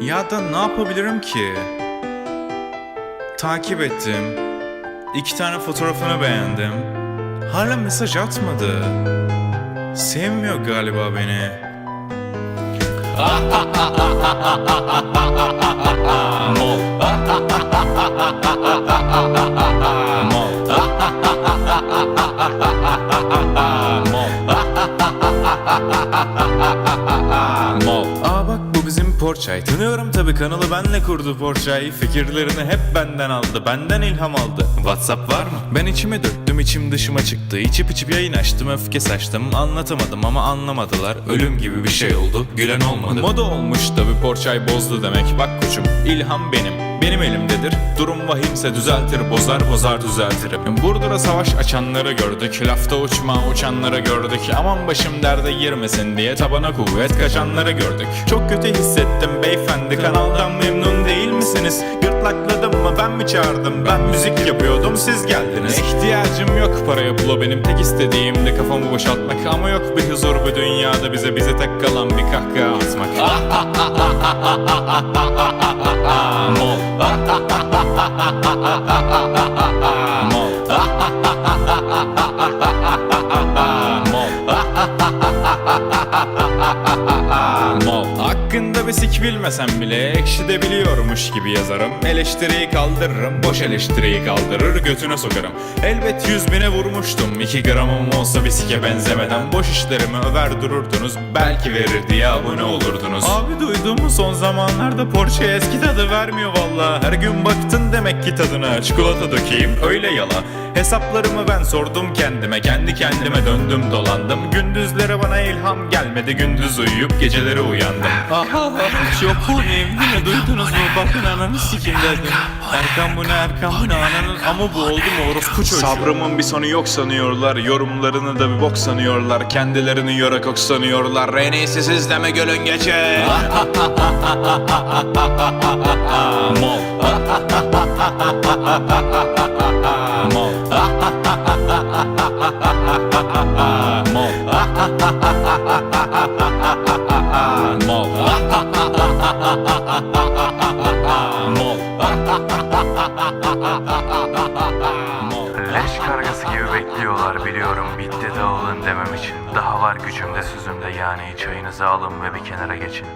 Ya da ne yapabilirim ki? Takip ettim. İki tane fotoğrafını beğendim. Hala mesaj atmadı. Sevmiyor galiba beni. Mol. Porçay. Tanıyorum tabi kanalı benle kurdu Porçay. Fikirlerini hep benden aldı. Benden ilham aldı. Whatsapp var mı? Ben içime döktüm içim dışıma çıktı. İçip içip yayın açtım öfke saçtım. Anlatamadım ama anlamadılar. Ölüm gibi bir şey oldu. Gülen olmadı. Moda olmuş tabi Porçay bozdu demek. Bak koçum ilham benim. Benim elimdedir. Durum vahimse düzeltir, bozar bozar düzeltirim. Burdur'a savaş açanları gördük. Lafta uçma uçanları gördük. Aman başım derde girmesin diye tabana kuvvet kaçanları gördük. Çok kötü hissettim beyefendi. Kanaldan memnun değil misiniz? Mi çağırdım? Ben müzik yapıyordum siz geldiniz. İhtiyacım yok paraya pula benim tek istediğim de kafamı boşaltmak. Ama yok bir huzur bu dünyada bize bize tek kalan bir kahkaha atmak. Mol. Mol. Mol. Mol. Hakkında bir sik bilmesem bile ekşi de biliyormuş gibi yazarım. Eleştiriyi kaldırırım, boş eleştiriyi kaldırır götüne sokarım. Elbet yüz bine vurmuştum, iki gramım olsa bir sike benzemeden. Boş işlerimi över dururdunuz, belki verir diye abone olurdunuz. Duydun mu son zamanlarda Porsche eski tadı vermiyor valla. Her gün baktın demek ki tadına, çikolata dökeyim öyle yala. Hesaplarımı ben sordum kendime, kendi kendime döndüm dolandım. Gündüzlere bana ilham gelmedi, gündüz uyuyup geceleri uyandım. Aha, çok komiyim değil mi? Duydunuz mu? Bakın ananı sikim dedim. Erkan bu ne Erkan bu ne ananın ama bu oldu mu orospu çocuğu. Sabrımın bir sonu yok sanıyorlar, yorumlarını da bir bok sanıyorlar. Kendilerini yorak ok sanıyorlar. En iyisi siz deme gölün gece. Mol. Mol. Mol. Mol. Mol. Leş kargası gibi bekliyorlar biliyorum bitti dağılın demem için Daha var gücümde sözümde yani çayınızı alın ve bir kenara geçin